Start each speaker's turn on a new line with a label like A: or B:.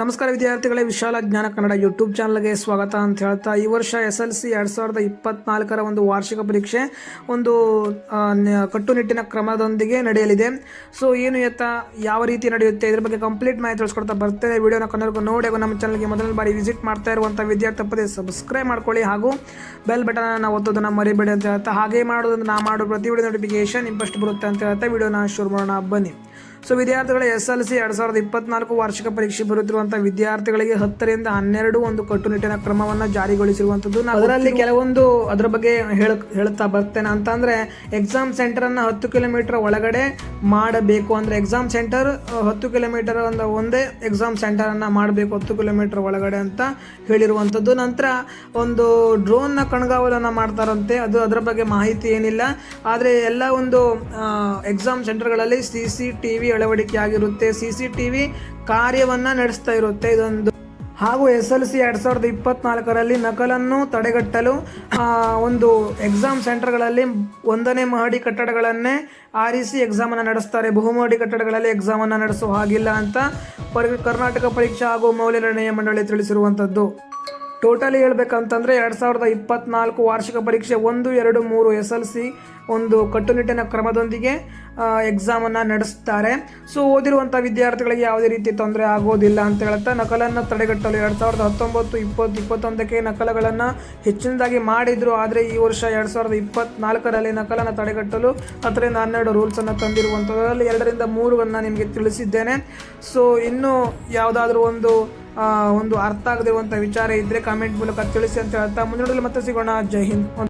A: ನಮಸ್ಕಾರ ವಿದ್ಯಾರ್ಥಿಗಳೇ, ವಿಶಾಲ ಜ್ಞಾನ ಕನ್ನಡ ಯೂಟ್ಯೂಬ್ ಚಾನಲ್ಗೆ ಸ್ವಾಗತ ಅಂತ ಹೇಳ್ತಾ, ಈ ವರ್ಷ ಎಸ್ ಎಲ್ ಸಿ ಎರಡು ಸಾವಿರದ ಇಪ್ಪತ್ನಾಲ್ಕರ ಒಂದು ವಾರ್ಷಿಕ ಪರೀಕ್ಷೆ, ಒಂದು ಕಟ್ಟುನಿಟ್ಟಿನ ಕ್ರಮದೊಂದಿಗೆ ನಡೆಯಲಿದೆ. ಸೊ, ಏನು ಎತ್ತ, ಯಾವ ರೀತಿ ನಡೆಯುತ್ತೆ, ಇದ್ರ ಬಗ್ಗೆ ಕಂಪ್ಲೀಟ್ ಮಾಹಿತಿ ತಿಳಿಸ್ಕೊಡ್ತಾ ಬರ್ತೇನೆ. ವಿಡಿಯೋನ ಕನ್ನಡಕ್ಕೂ ನೋಡಿ ನಮ್ಮ ಚಾನಲ್ಗೆ ಮೊದಲನೇ ಬಾರಿ ವಿಸಿಟ್ ಮಾಡ್ತಾ ಇರುವಂಥ ವಿದ್ಯಾರ್ಥಿ ತಪ್ಪದೆ ಸಬ್ಸ್ಕ್ರೈಬ್ ಮಾಡ್ಕೊಳ್ಳಿ ಹಾಗೂ ಬೆಲ್ ಬಟನ್ ಒತ್ತೋದನ್ನ ಮರಿಬೇಡಿ ಅಂತ ಹೇಳ್ತಾ, ಹಾಗೆ ಮಾಡೋದನ್ನ ನಾ ಮಾಡೋ ಪ್ರತಿ ವಿಡಿಯೋ ನೋಟಿಫಿಕೇಶನ್ ಇಂಪಸ್ಟ್ ಬರುತ್ತೆ ಅಂತ ಹೇಳ್ತಾ, ವಿಡಿಯೋನ ಶುರು ಮಾಡೋಣ, ಬನ್ನಿ. ಸೊ ವಿದ್ಯಾರ್ಥಿಗಳ ಎಸ್ ಎಲ್ ಸಿ ಎರಡು ಸಾವಿರದ ಇಪ್ಪತ್ನಾಲ್ಕು ವಾರ್ಷಿಕ ಪರೀಕ್ಷೆ ಬರುತ್ತಿರುವಂಥ ವಿದ್ಯಾರ್ಥಿಗಳಿಗೆ ಹತ್ತರಿಂದ ಹನ್ನೆರಡು ಒಂದು ಕಟ್ಟುನಿಟ್ಟಿನ ಕ್ರಮವನ್ನು ಜಾರಿಗೊಳಿಸಿರುವಂಥದ್ದು ನಾವು ಅದರಲ್ಲಿ ಕೆಲವೊಂದು ಅದರ ಬಗ್ಗೆ ಹೇಳ ಹೇಳ್ತಾ ಬರ್ತೇನೆ ಅಂತಂದ್ರೆ ಎಕ್ಸಾಮ್ ಸೆಂಟರನ್ನು ಹತ್ತು ಕಿಲೋಮೀಟರ್ ಒಳಗಡೆ ಮಾಡಬೇಕು. ಅಂದರೆ ಎಕ್ಸಾಮ್ ಸೆಂಟರ್ ಹತ್ತು ಕಿಲೋಮೀಟರ್ ಒಂದು ಒಂದೇ ಎಕ್ಸಾಮ್ ಸೆಂಟರನ್ನು ಮಾಡಬೇಕು ಹತ್ತು ಕಿಲೋಮೀಟರ್ ಒಳಗಡೆ ಅಂತ ಹೇಳಿರುವಂಥದ್ದು ನಂತರ ಒಂದು ಡ್ರೋನ್ನ ಕಣ್ಗಾವಲನ್ನು ಮಾಡ್ತಾರಂತೆ. ಅದು ಅದರ ಬಗ್ಗೆ ಮಾಹಿತಿ ಏನಿಲ್ಲ. ಆದರೆ ಎಲ್ಲ ಒಂದು ಎಕ್ಸಾಮ್ ಸೆಂಟರ್ಗಳಲ್ಲಿ ಸಿ ಸಿ ಟಿ ವಿ ಅಳವಡಿಕೆ ಆಗಿರುತ್ತೆ ಸಿಸಿಟಿವಿ ಕಾರ್ಯವನ್ನು ನಡೆಸ್ತಾ ಇರುತ್ತೆ. ಇದೊಂದು ಹಾಗೂ ಎಸ್ ಎಲ್ ಸಿ ಎರಡ್ ಸಾವಿರದ ಇಪ್ಪತ್ನಾಲ್ಕರಲ್ಲಿ ನಕಲನ್ನು ತಡೆಗಟ್ಟಲು ಒಂದು ಎಕ್ಸಾಮ್ ಸೆಂಟರ್ಗಳಲ್ಲಿ ಒಂದನೇ ಮಹಡಿ ಕಟ್ಟಡಗಳನ್ನೇ ಆರಿಸಿ ಎಕ್ಸಾಮನ್ನು ನಡೆಸ್ತಾರೆ. ಬಹುಮಹಡಿ ಕಟ್ಟಡಗಳಲ್ಲಿ ಎಕ್ಸಾಮನ್ನು ನಡೆಸೋ ಹಾಗಿಲ್ಲ ಅಂತ ಪರಿ, ಕರ್ನಾಟಕ ಪರೀಕ್ಷಾ ಹಾಗೂ ಮೌಲ್ಯ ನಿರ್ಣಯ ಮಂಡಳಿ ತಿಳಿಸಿರುವಂಥದ್ದು ಟೋಟಲಿ ಹೇಳ್ಬೇಕಂತಂದ್ರೆ ಎರಡು ಸಾವಿರದ ಇಪ್ಪತ್ನಾಲ್ಕು ವಾರ್ಷಿಕ ಪರೀಕ್ಷೆ ಒಂದು, ಎರಡು, ಮೂರು ಎಸ್ ಎಲ್ ಸಿ ಒಂದು ಕಟ್ಟುನಿಟ್ಟಿನ ಕ್ರಮದೊಂದಿಗೆ ಎಕ್ಸಾಮನ್ನು ನಡೆಸ್ತಾರೆ. ಸೊ ಓದಿರುವಂಥ ವಿದ್ಯಾರ್ಥಿಗಳಿಗೆ ಯಾವುದೇ ರೀತಿ ತೊಂದರೆ ಆಗೋದಿಲ್ಲ ಅಂತ ಹೇಳ್ತಾ ನಕಲನ್ನು ತಡೆಗಟ್ಟಲು ಎರಡು ಸಾವಿರದ ಹತ್ತೊಂಬತ್ತು, ಇಪ್ಪತ್ತು, ಇಪ್ಪತ್ತೊಂದಕ್ಕೆ ನಕಲಗಳನ್ನು ಹೆಚ್ಚಿನದಾಗಿ ಮಾಡಿದ್ರು. ಆದರೆ ಈ ವರ್ಷ ಎರಡು ಸಾವಿರದ ಇಪ್ಪತ್ನಾಲ್ಕರಲ್ಲಿ ನಕಲನ್ನು ತಡೆಗಟ್ಟಲು ಹತ್ತರಿಂದ ಹನ್ನೆರಡು ರೂಲ್ಸನ್ನು ತಂದಿರುವಂಥದ್ರಲ್ಲಿ ಎರಡರಿಂದ ಮೂರನ್ನು ನಿಮಗೆ ತಿಳಿಸಿದ್ದೇನೆ. ಸೊ ಇನ್ನೂ ಯಾವುದಾದ್ರೂ ಒಂದು ಒಂದು ಅರ್ಥ ಆಗದಿರುವಂತಹ ವಿಚಾರ ಇದ್ರೆ ಕಾಮೆಂಟ್ ಮೂಲಕ ತಿಳಿಸಿ ಅಂತ ಹೇಳ್ತಾ, ಮುಂದಿನ ಮತ್ತೆ ಸಿಗೋಣ. ಜೈ ಹಿಂದ್.